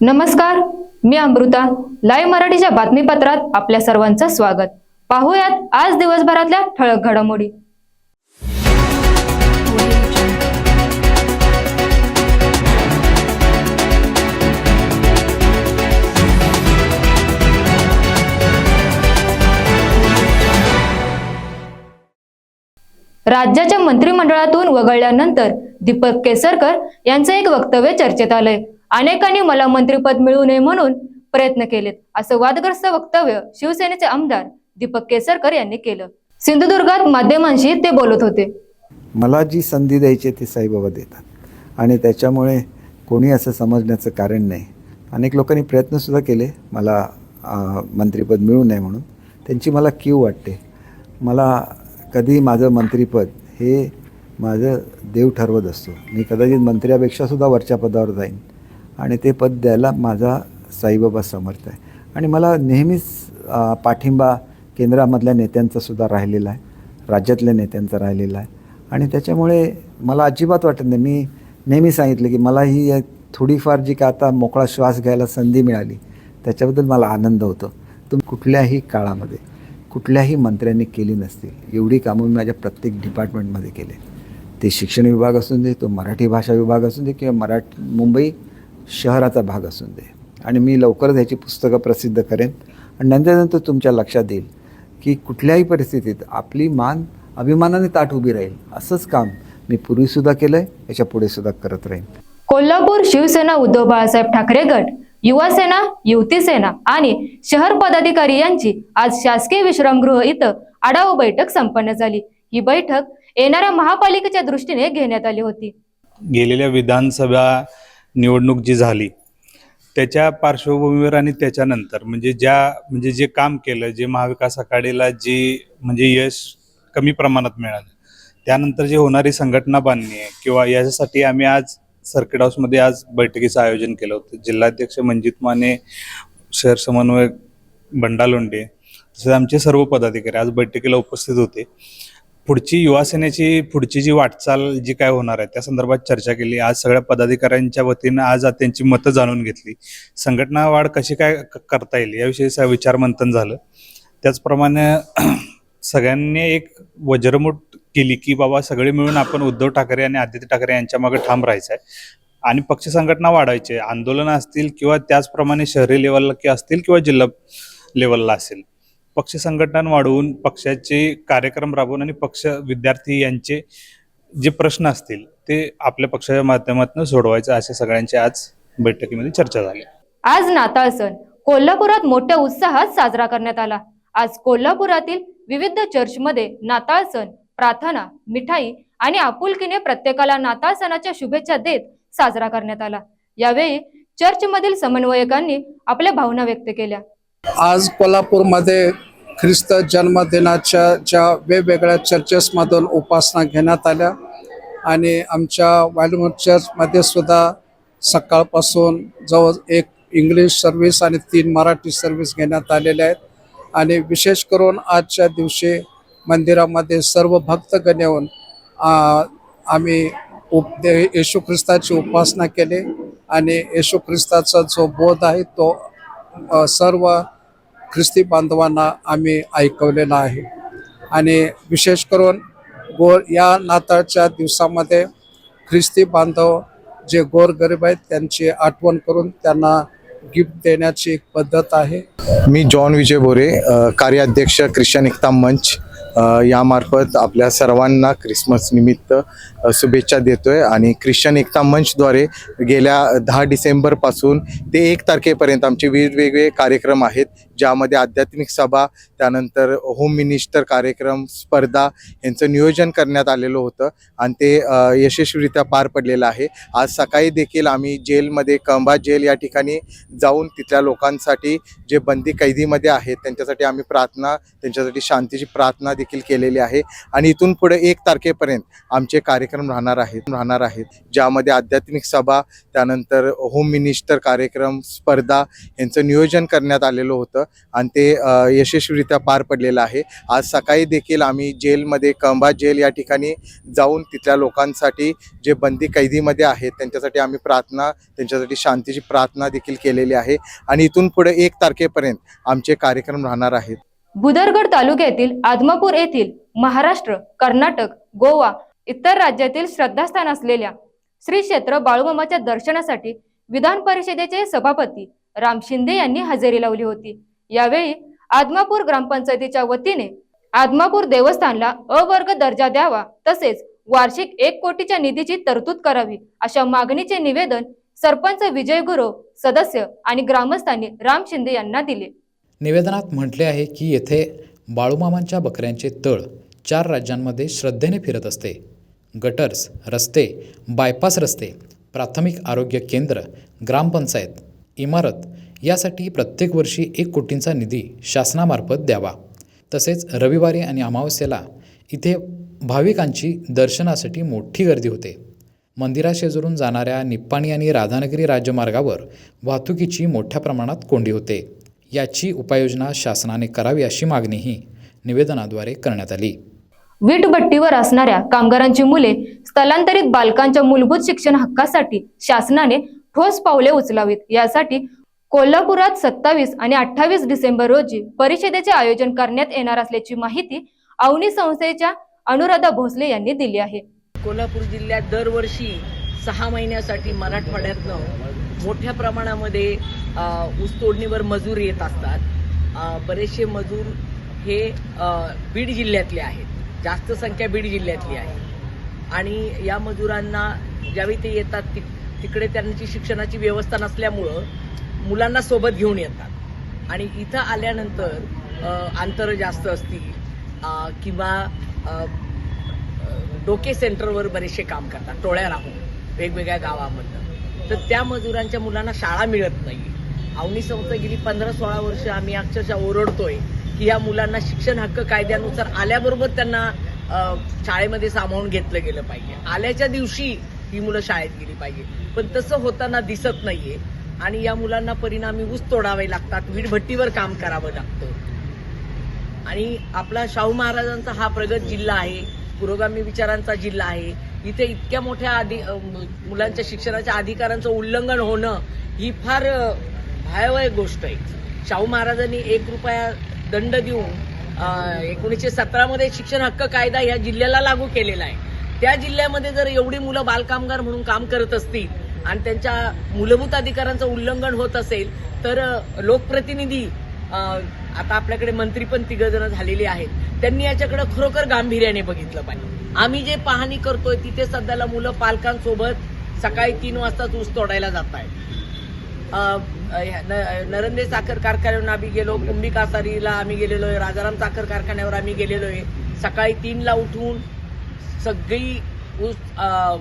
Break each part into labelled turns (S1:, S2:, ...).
S1: नमस्कार मी अमृता. लाईव्ह मराठीच्या बातमीपत्रात आपल्या सर्वांचं स्वागत. पाहूयात आज दिवसभरातल्या ठळक घडामोडी. राज्याच्या मंत्रिमंडळातून वगळल्यानंतर दीपक केसरकर यांचं एक वक्तव्य चर्चेत आलंय. अनेकांनी मला मंत्रिपद मिळू नये म्हणून प्रयत्न केलेत असं वादग्रस्त वक्तव्य शिवसेनेचे आमदार दीपक केसरकर यांनी केलं. सिंधुदुर्गात माध्यमांशी ते बोलत होते.
S2: मला जी संधी द्यायची आहे ती साईबाबा देतात. आणि त्याच्यामुळे कोणी असं समजण्याचं कारण नाही. अनेक लोकांनी प्रयत्नसुद्धा केले मला मंत्रीपद मंत्रिपद मिळू नये म्हणून. त्यांची मला क्यू वाटते. मला कधी माझं मंत्रिपद हे माझं देव ठरवत असतो. मी कदाचित मंत्र्यापेक्षासुद्धा वरच्या पदावर जाईन. आणि ते पद द्यायला माझा साईबाबा समर्थ आहे. आणि मला नेहमीच पाठिंबा केंद्रामधल्या नेत्यांचासुद्धा राहिलेला आहे राज्यातल्या नेत्यांचा राहिलेला आहे. आणि त्याच्यामुळे मला अजिबात वाटत नाही. मी नेहमी सांगितलं की मला ही थोडीफार जी का आता मोकळा श्वास घ्यायला संधी मिळाली त्याच्याबद्दल मला आनंद होतो. तुम्ही कुठल्याही काळामध्ये कुठल्याही मंत्र्यांनी केली नसतील एवढी कामं मी माझ्या प्रत्येक डिपार्टमेंटमध्ये केले. ते शिक्षण विभाग असून दे तो मराठी भाषा विभाग असून दे किंवा मराठी मुंबई शहराचा भाग असून दे. आणि मी लवकरच ह्याची पुस्तकं प्रसिद्ध करेन. आणि नंतर नंतर तुमच्या लक्षात येईल की कुठल्याही परिस्थितीत आपली मान अभिमानाने ताट उभी राहील. असंच काम मी पूर्वीसुद्धा केलं आहे याच्या पुढेसुद्धा करत राहीन.
S1: कोल्हापूर शिवसेना उद्धव बाळासाहेब ठाकरे गट युवा सेना युवती सेना आणि शहर पदाधिकारी यांची आज शासकीय विश्रामगृह इथं आढावा बैठक संपन्न झाली. ही बैठक येणाऱ्या महापालिकेच्या दृष्टीने घेण्यात आली होती.
S3: गेलेल्या विधानसभा निवडणूक जी झाली त्याच्या पार्श्वभूमीवर आणि त्याच्यानंतर म्हणजे ज्या म्हणजे जे काम केलं जे महाविकास आघाडीला जी म्हणजे यश कमी प्रमाणात मिळालं त्यानंतर जे होणारी संघटना बांधणी आहे किंवा याच्यासाठी आम्ही आज सर्किट हाऊसमध्ये आज बैठकीचं आयोजन केलं होतं. जिल्हाध्यक्ष मंजित माने शहर समन्वयक बंडा लोंढे तसेच आमचे सर्व पदाधिकारी आज बैठकीला उपस्थित होते. पुढची युवासेनेची पुढची जी वाटचाल जी काय होणार आहे त्या संदर्भात चर्चा केली. आज सगळ्या पदाधिकाऱ्यांच्या वतीनं आज त्यांची मतं जाणून घेतली. संघटना वाढ कशी काय क- करता येईल याविषयी स- विचारमंथन झालं. त्याचप्रमाणे सगळ्यांनी एक वज्रमुठ केली की बाबा सगळे मिळून आपण उद्धव ठाकरे आणि आदित्य ठाकरे यांच्या मागे ठाम राहायचं आहे. आणि पक्ष संघटना वाढायची आहे. आंदोलनं असतील किंवा त्याचप्रमाणे शहरी लेवलला की असतील किंवा जिल्हा लेवलला असेल. पक्ष संघटना वाढवून पक्षाचे कार्यक्रम राबवून आणि पक्ष विद्यार्थी यांचे जे प्रश्न असतील ते आपल्या पक्षाच्या माध्यमातून सोडवायचं असे सगळ्यांची आज बैठकीमध्ये चर्चा झाली.
S1: आज नाताळ सण. कोल्हापुरात मोठ्या उत्साहात साजरा करण्यात आला. आज कोल्हापुरातील विविध चर्चमध्ये नाताळ सण प्रार्थना मिठाई आणि आपुलकीने प्रत्येकाला नाताळ सणाच्या शुभेच्छा देत साजरा करण्यात आला. यावेळी चर्चमधील समन्वयकांनी आपल्या भावना व्यक्त केल्या.
S4: आज कोल्हापूरमध्ये ख्रिस्त जन्मदिनाच्या ज्या वेगवेगळ्या चर्चेसमधून उपासना घेण्यात आल्या आणि आमच्या वायलमूर चर्चमध्ये सुद्धा सकाळपासून जवळ एक इंग्लिश सर्व्हिस आणि तीन मराठी सर्व्हिस घेण्यात आलेल्या आहेत. आणि विशेष करून आजच्या दिवशी मंदिरामध्ये सर्व भक्तगण येऊन आम्ही उप येशू ख्रिस्ताची उपासना केली. आणि येशू ख्रिस्ताचा जो बोध आहे तो सर्व ख्रिस्ती बांधवांना आम्ही ऐकवलेलं आहे. आणि विशेष करून गोर या नाताळच्या दिवसामध्ये ख्रिस्ती बांधव जे गोरगरीब आहेत त्यांची आठवण करून त्यांना गिफ्ट देण्याची एक पद्धत आहे.
S5: मी जॉन विजय बोरे कार्याध्यक्ष ख्रिश्चन एकता मंच. यामार्फत आपल्या सर्वांना क्रिसमस निमित्त शुभेच्छा देतोय. आणि ख्रिश्चन एकता मंचद्वारे गेल्या दहा डिसेंबरपासून ते एक तारखेपर्यंत आमचे वेगवेगळे कार्यक्रम आहेत ज्यामध्ये आध्यात्मिक सभा त्यानंतर होम मिनिस्टर कार्यक्रम स्पर्धा यांचं नियोजन करण्यात आलेलं होतं आणि ते यशस्वीरित्या पार पडलेलं आहे. आज सकाळी देखील आम्ही जेलमध्ये कंबा जेल या ठिकाणी जाऊन तिथल्या लोकांसाठी जे बंदी कैदीमध्ये आहेत त्यांच्यासाठी आम्ही प्रार्थना त्यांच्यासाठी शांतीची प्रार्थना देखील केलेली आहे. आणि इथून पुढे एक तारखेपर्यंत आमचे कार्यक्रम राहणार आहेत राहणार आहेत. ज्यामध्ये आध्यात्मिक सभा त्यानंतर होम मिनिस्टर कार्यक्रम स्पर्धा यांचं नियोजन करण्यात आलेलं होतं. आणि ते यशस्वीरित्या पार पडलेलं आहे. आज सकाळी देखील आम्ही जेलमध्ये कंबा जेल या ठिकाणी जाऊन तिथल्या लोकांसाठी जे बंदी कैदीमध्ये आहेत त्यांच्यासाठी आम्ही प्रार्थना त्यांच्यासाठी शांतीची प्रार्थना देखील केलेली आहे. आणि इथून पुढे एक तारखेपर्यंत आमचे कार्यक्रम राहणार आहेत.
S1: बुदरगड तालुक्यातील आदमापूर येथील महाराष्ट्र कर्नाटक गोवा इतर राज्यातील श्रद्धास्थान असलेल्या श्री क्षेत्र बाळूमामाच्या दर्शनासाठी विधान परिषदेचे सभापती राम शिंदे यांनी हजेरी लावली होती. यावेळी आदमापूर ग्रामपंचायतीच्या वतीने आदमापूर देवस्थानला अवर्ग दर्जा द्यावा तसेच वार्षिक एक कोटीच्या निधीची तरतूद करावी अशा मागणीचे निवेदन सरपंच विजय गुरव सदस्य आणि ग्रामस्थांनी राम शिंदे यांना दिले.
S6: निवेदनात म्हटले आहे की येथे बाळूमामांच्या बकऱ्यांचे तळ चार राज्यांमध्ये श्रद्धेने फिरत असते. गटर्स रस्ते बायपास रस्ते प्राथमिक आरोग्य केंद्र ग्रामपंचायत इमारत यासाठी प्रत्येक वर्षी एक कोटींचा निधी शासनामार्फत द्यावा. तसेच रविवारी आणि अमावस्येला इथे भाविकांची दर्शनासाठी मोठी गर्दी होते. मंदिराशेजरून जाणाऱ्या निप्पाणी आणि राधानगरी राज्यमार्गावर वाहतुकीची मोठ्या प्रमाणात कोंडी होते. याची उपाययोजना शासनाने करावी अशी मागणीही निवेदनाद्वारे करण्यात आली.
S1: वीटभट्टीवर असणाऱ्या कामगारांची मुले स्थलांतरित बालकांच्या मूलभूत शिक्षण हक्कासाठी शासनाने ठोस पावले उचलावीत. यासाठी कोल्हापुरात सत्तावीस आणि अठ्ठावीस डिसेंबर रोजी परिषदेचे आयोजन करण्यात येणार असल्याची माहिती अवनी संस्थेच्या अनुराधा भोसले यांनी दिली आहे.
S7: कोल्हापूर जिल्ह्यात दरवर्षी सहा महिन्यासाठी मराठवाड्यातनं मोठ्या प्रमाणामध्ये ऊस ऊसतोडणीवर मजूर येत असतात. बरेचसे मजूर हे बीड जिल्ह्यातले आहेत. जास्त संख्या बीड जिल्ह्यातली आहे. आणि या मजुरांना ज्यावेळी ते येतात ति तिकडे त्यांची शिक्षणाची व्यवस्था नसल्यामुळं मुलांना सोबत घेऊन येतात. आणि इथं आल्यानंतर अंतर जास्त असतील किंवा डोके सेंटरवर बरेचसे काम करतात टोळ्या राहून वेगवेगळ्या गावामधनं. तर त्या मजुरांच्या मुलांना शाळा मिळत नाही अवनी संस्था गेली पंधरा सोळा वर्ष आम्ही अक्षरशः ओरडतोय की या मुलांना शिक्षण हक्क कायद्यानुसार आल्याबरोबर त्यांना शाळेमध्ये सामावून घेतलं गेलं पाहिजे. आल्याच्या दिवशी ही मुलं शाळेत गेली पाहिजे. पण तसं होताना दिसत नाहीये. आणि या मुलांना परिणामी ऊस तोडावे लागतात वीटभट्टीवर काम करावं लागतं. आणि आपला शाहू महाराजांचा हा प्रगत जिल्हा आहे पुरोगामी विचारांचा जिल्हा आहे. इथे इतक्या मोठ्या आधी मुलांच्या शिक्षणाच्या अधिकारांचं उल्लंघन होणं ही फार भयावह गोष्ट आहे. शाहू महाराजांनी एक रुपया दंड देऊन एकोणीसशे सतरामध्ये शिक्षण हक्क कायदा या जिल्ह्याला लागू केलेला आहे. त्या जिल्ह्यामध्ये जर एवढी मुलं बालकामगार म्हणून काम करत असतील आणि त्यांच्या मूलभूत अधिकारांचं उल्लंघन होत असेल तर लोकप्रतिनिधी आता आपल्याकडे मंत्री पण तिघ जण आहेत. त्यांनी याच्याकडे खरोखर गांभीर्याने बघितलं पाहिजे. आम्ही जे पाहणी करतोय तिथे सध्याला मुलं पालकांसोबत सकाळी तीन वाजताच ऊस तोडायला जात आहेत नरंदे साखर कारखान्यावर आम्ही गेलो कुंभी कासारीला आम्ही गेलेलो आहे राजाराम साखर कारखान्यावर आम्ही गेलेलो आहे. सकाळी तीनला उठून सगळी ऊस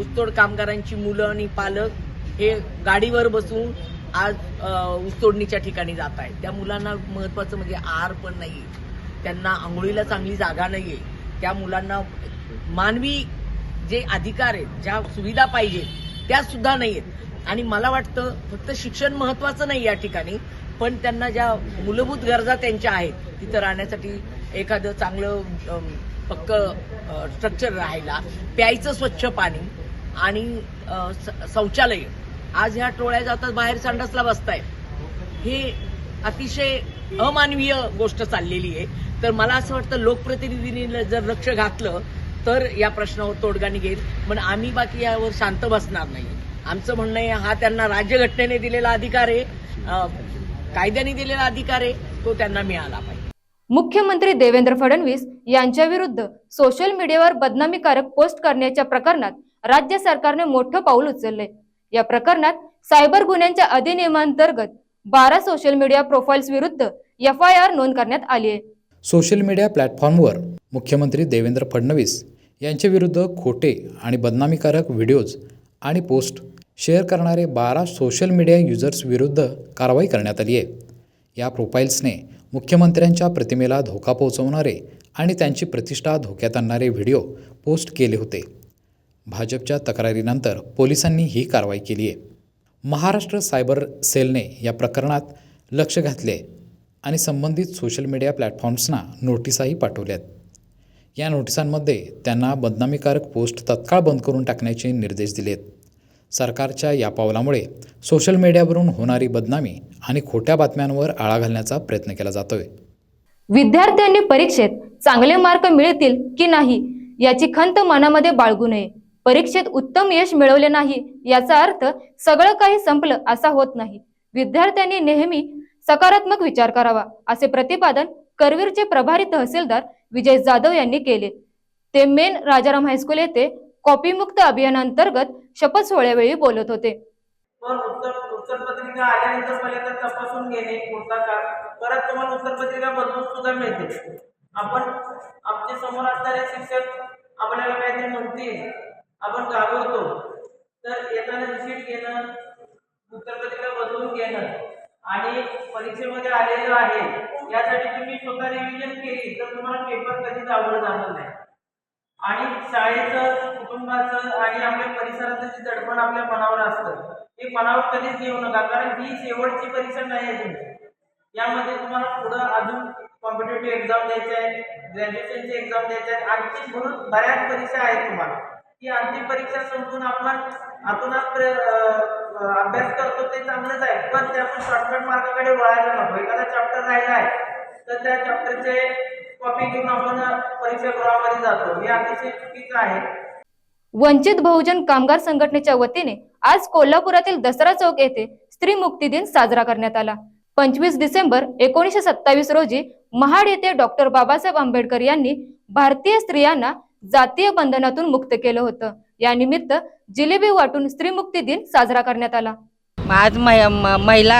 S7: ऊसतोड कामगारांची मुलं आणि पालक हे गाडीवर बसून आज ऊसतोडणीच्या ठिकाणी जात आहेत. त्या मुलांना महत्वाचं म्हणजे आहार पण नाही त्यांना आंघोळीला चांगली जागा नाहीये. त्या मुलांना मानवी जे अधिकार आहेत ज्या सुविधा पाहिजेत त्या सुद्धा आहेत आणि मला वाटतं फक्त शिक्षण महत्वाचं नाही या ठिकाणी पण त्यांना ज्या मूलभूत गरजा त्यांच्या आहेत तिथं राहण्यासाठी एखादं चांगलं पक्क स्ट्रक्चर राहायला प्यायचं स्वच्छ पाणी आणि शौचालय आज ह्या टोळ्या जातात बाहेर संडासला बसताय हे अतिशय अमानवीय गोष्ट चाललेली आहे. तर मला असं वाटतं लोकप्रतिनिधींनी जर लक्ष घातलं तर या प्रश्नावर तोडगा निघेल. पण आम्ही बाकी यावर शांत बसणार नाही. आमचं म्हणणं आहे हा त्यांना राज्यघटनेने दिलेला अधिकार आहे कायद्याने दिलेला अधिकार आहे तो त्यांना मिळाला पाहिजे.
S1: मुख्यमंत्री देवेंद्र फडणवीस यांच्या विरुद्ध सोशल मीडियावर बदनामीकारक पोस्ट करण्याच्या प्रकरणात राज्य सरकारने मोठं पाऊल उचललंय. या प्रकरणात सायबर गुन्ह्यांच्या अधिनियमांतर्गत बारा सोशल मीडिया प्रोफाईल्स विरुद्ध एफ आय आर नोंद करण्यात आली आहे.
S6: सोशल मीडिया प्लॅटफॉर्मवर मुख्यमंत्री देवेंद्र फडणवीस यांच्याविरुद्ध खोटे आणि बदनामीकारक व्हिडिओज आणि पोस्ट शेअर करणारे बारा सोशल मीडिया युजर्स विरुद्ध कारवाई करण्यात आली आहे. या प्रोफाईल्सने मुख्यमंत्र्यांच्या प्रतिमेला धोका पोहोचवणारे आणि त्यांची प्रतिष्ठा धोक्यात आणणारे व्हिडिओ पोस्ट केले होते. भाजपच्या तक्रारीनंतर पोलिसांनी ही कारवाई केली आहे. महाराष्ट्र सायबर सेलने या प्रकरणात लक्ष घातले आणि संबंधित सोशल मीडिया प्लॅटफॉर्म्सना नोटिसाही पाठवल्यात या नोटिसांमध्ये त्यांना बदनामीकारक पोस्ट तत्काळ बंद करून टाकण्याचे निर्देश दिलेत. सरकारच्या या पावलामुळे सोशल मीडियावरून होणारी बदनामी आणि खोट्या बातम्यांवर आळा घालण्याचा प्रयत्न केला जातोय.
S1: विद्यार्थ्यांनी परीक्षेत चांगले मार्क मिळतील की नाही याची खंत मनामध्ये बाळगू नये. परीक्षेत उत्तम यश मिळवले नाही याचा अर्थ सगळं काही संपलं असा होत नाही. विद्यार्थ्यांनी नेहमी सकारात्मक विचार करावा असे प्रतिपादन करवीरचे प्रभारी तहसीलदार विजय जाधव यांनी केले. ते मेन राजाराम हायस्कूल येथे कॉपीमुक्त अभियानांतर्गत शपथ सोहळ्यावेळी बोलत होते.
S8: पण उत्तर उत्तरपत्रिका आल्यानंतर पहिल्यांदा तपासून घेणे पुढचा काळ. परत तुम्हाला उत्तरपत्रिका बदलून सुद्धा मिळते आपण आमच्यासमोर असणारे शिक्षक आपल्याला काहीतरी म्हणतील. आपण घाबरतो. तर येताना रिसीट घेणं उत्तरपत्रिका बदलून घेणं आणि परीक्षेमध्ये आलेलं आहे यासाठी तुम्ही स्वतः रिव्हिजन केली तर तुम्हाला पेपर कधीच आवड जाणार नाही. आणि शाळेचं कुटुंबाचं आणि आपल्या परिसराचं जे दडपण आपल्या मनावर असतं ते मनावर कधीच घेऊ नका कारण ही शेवटची परीक्षा नाही आहे तुमची. यामध्ये तुम्हाला पुढं अजून कॉम्पिटेटिव्ह एक्झाम द्यायचे आहे ग्रॅज्युएशनची एक्झाम द्यायचे आहेत आणखी म्हणून बऱ्याच परीक्षा आहेत तुम्हाला. ही अंतिम परीक्षा संपून आपण आतूनच अभ्यास करतो ते चांगलंच आहे पण ते आपण शॉर्टकट मार्गाकडे वळायला नको. एखादा चॅप्टर राहिला आहे तर त्या चॅप्टरचे कॉपी घेऊन आपण परीक्षा जातो. हे अतिशय चुकीचं आहे.
S1: वंचित बहुजन कामगार संघटनेच्या वतीने आज कोल्हापुरातील दसरा चौक येथे स्त्री मुक्ती दिन साजरा करण्यात आला. पंचवीस डिसेंबर एकोणीसशे सत्तावीस रोजी महाड येथे डॉक्टर बाबासाहेब आंबेडकर यांनी भारतीय स्त्रियांना जातीय बंधनातून मुक्त केलं होतं. या निमित्त जिलेबी वाटून स्त्री मुक्ती दिन साजरा करण्यात आला.
S9: आज मै म- महिला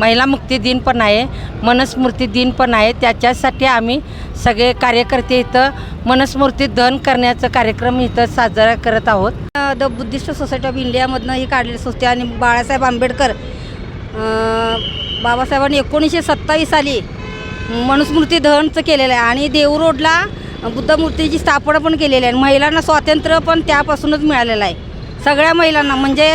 S9: महिला मुक्ती दिन पण आहे मनस्मृती दिन पण आहे त्याच्यासाठी आम्ही सगळे कार्यकर्ते इथं मनस्मृती दहन करण्याचा कार्यक्रम इथं साजरा करत आहोत.
S10: द बुद्धिस्ट सोसायटी ऑफ इंडियामधनं ही काढलेली संस्था आणि बाळासाहेब आंबेडकर बाबासाहेबांनी एकोणीसशे सत्तावीस साली मनुस्मृती दहनचं केलेलं आहे आणि देऊ रोडला बुद्धमूर्तीची स्थापना पण केलेली आहे. महिलांना स्वातंत्र्य पण त्यापासूनच मिळालेलं आहे. सगळ्या महिलांना म्हणजे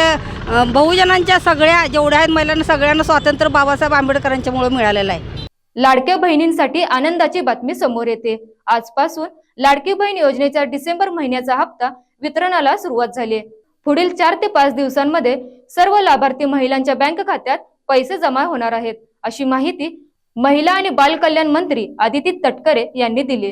S10: बहुजनांच्या सगळ्या जेवढ्या आहेत महिलांना सगळ्यांना स्वातंत्र्य बाबासाहेब आंबेडकरांच्यामुळे मिळालेलं आहे.
S1: लाडक्या बहिणींसाठी आनंदाची बातमी समोर येते. आजपासून लाडकी बहीण योजनेचा डिसेंबर महिन्याचा हप्ता वितरणाला सुरुवात झाली आहे. पुढील चार ते पाच दिवसांमध्ये सर्व लाभार्थी महिलांच्या बँक खात्यात पैसे जमा होणार आहेत अशी माहिती महिला आणि बाल कल्याण मंत्री आदिती तटकरे यांनी दिली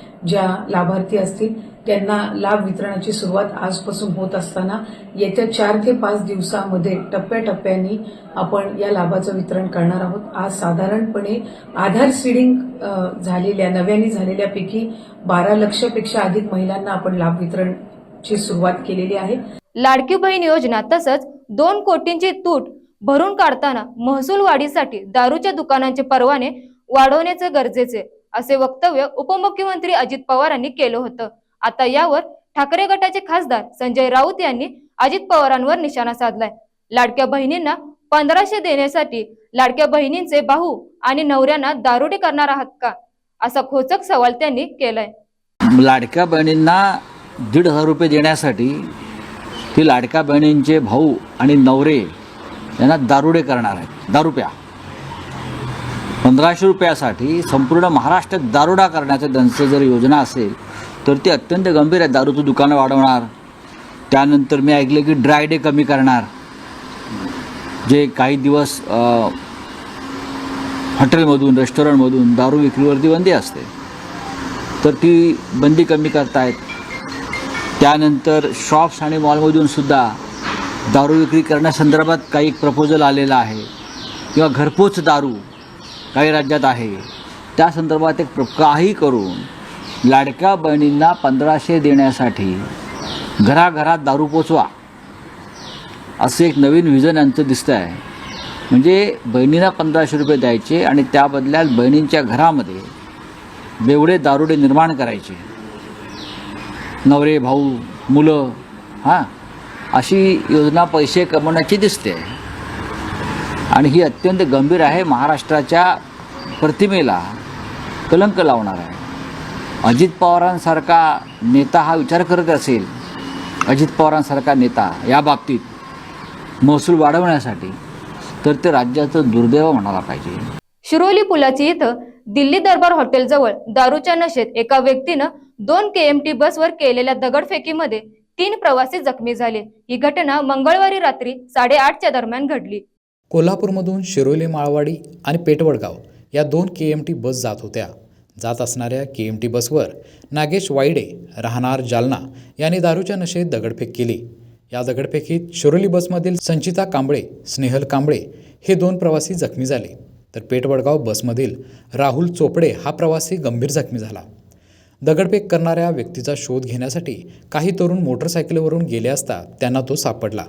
S11: ज्या लाभार्थी असतील त्यांना लाभ वितरणाची सुरुवात आजपासून होत असताना येत्या चार ते पाच दिवसामध्ये टप्प्याटप्प्याने आपण या लाभाचं वितरण करणार आहोत. आज साधारणपणे आधार सीडिंग झालेल्या नव्याने झालेल्यापैकी बारा लक्षपेक्षा अधिक महिलांना आपण लाभ वितरणची सुरुवात केलेली आहे.
S1: लाडकी बहीण योजना तसंच दोन कोटींची तूट भरून काढताना महसूल वाढीसाठी दारूच्या दुकानांचे परवाने वाढवण्याचे गरजेचे असे वक्तव्य उपमुख्यमंत्री अजित पवार यांनी केलं होतं. आता यावर ठाकरे गटाचे खासदार संजय राऊत यांनी अजित पवारांवर निशाणा साधलाय. लाडक्या बहिणींना पंधराशे देण्यासाठी लाडक्या बहिणींचे भाऊ आणि नवऱ्यांना दारुडे करणार आहात का? असा खोचक सवाल त्यांनी केलाय.
S12: लाडक्या बहिणींना दीड हजार रुपये देण्यासाठी ती लाडक्या बहिणींचे भाऊ आणि नवरे यांना दारुडे करणार आहेत. दारुप्या. पंधराशे रुपयासाठी संपूर्ण महाराष्ट्रात दारुडा करण्याचं त्यांचं जर योजना असेल तर ती अत्यंत गंभीर आहे. दारूचं दुकानं वाढवणार. त्यानंतर मी ऐकलं की ड्राय डे कमी करणार. जे काही दिवस हॉटेलमधून रेस्टॉरंटमधून दारू विक्रीवरती बंदी असते तर ती बंदी कमी करतायत. त्यानंतर शॉप्स आणि मॉलमधून सुद्धा दारू विक्री करण्यासंदर्भात काही एक प्रपोजल आलेलं आहे. किंवा घरपोच दारू काही राज्यात आहे. त्या संदर्भात एक प्र काही करून लाडक्या बहिणींना पंधराशे देण्यासाठी घराघरात दारू पोचवा. असं एक नवीन व्हिजन यांचं दिसतं आहे म्हणजे बहिणींना पंधराशे रुपये द्यायचे आणि त्या बदल्यात बहिणींच्या घरामध्ये बेवडे दारुडे निर्माण करायचे. नवरे भाऊ मुलं हां अशी योजना पैसे कमवण्याची दिसते. आणि ही अत्यंत गंभीर आहे. महाराष्ट्राच्या प्रतिमेला कलंक लावणार आहे. अजित पवारांसारखा नेता हा विचार करत असेल अजित पवारांसारखा नेता या बाबतीत महसूल वाढवण्यासाठी तर ते राज्याचं दुर्दैव म्हणायला पाहिजे.
S1: शिरोली पुलाची इथं दिल्ली दरबार हॉटेलजवळ दारूच्या नशेत एका व्यक्तीनं दोन केएमटी बसवर केलेल्या दगडफेकीमध्ये तीन प्रवासी जखमी झाले. ही घटना मंगळवारी रात्री साडेआठच्या दरम्यान घडली.
S6: कोल्हापूरमधून शिरोली माळवाडी आणि पेटवडगाव या दोन के एम टी बस जात होत्या. जात असणाऱ्या के एम टी बसवर नागेश वायडे राहणार जालना यांनी दारूच्या नशेत दगडफेक केली. या दगडफेकीत शिरोली बसमधील संचिता कांबळे स्नेहल कांबळे हे दोन प्रवासी जखमी झाले. तर पेटवडगाव बसमधील राहुल चोपडे हा प्रवासी गंभीर जखमी झाला. दगडफेक करणाऱ्या व्यक्तीचा शोध घेण्यासाठी काही तरुण मोटरसायकलवरून गेले असता त्यांना तो सापडला.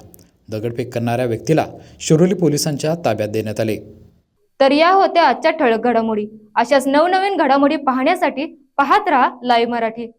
S6: दगडफेक करणाऱ्या व्यक्तीला शिरोली पोलिसांच्या ताब्यात देण्यात आले.
S1: तर या होत्या आजच्या ठळक घडामोडी. अशाच नवनवीन घडामोडी पाहण्यासाठी पाहत राहा लाईव्ह मराठी.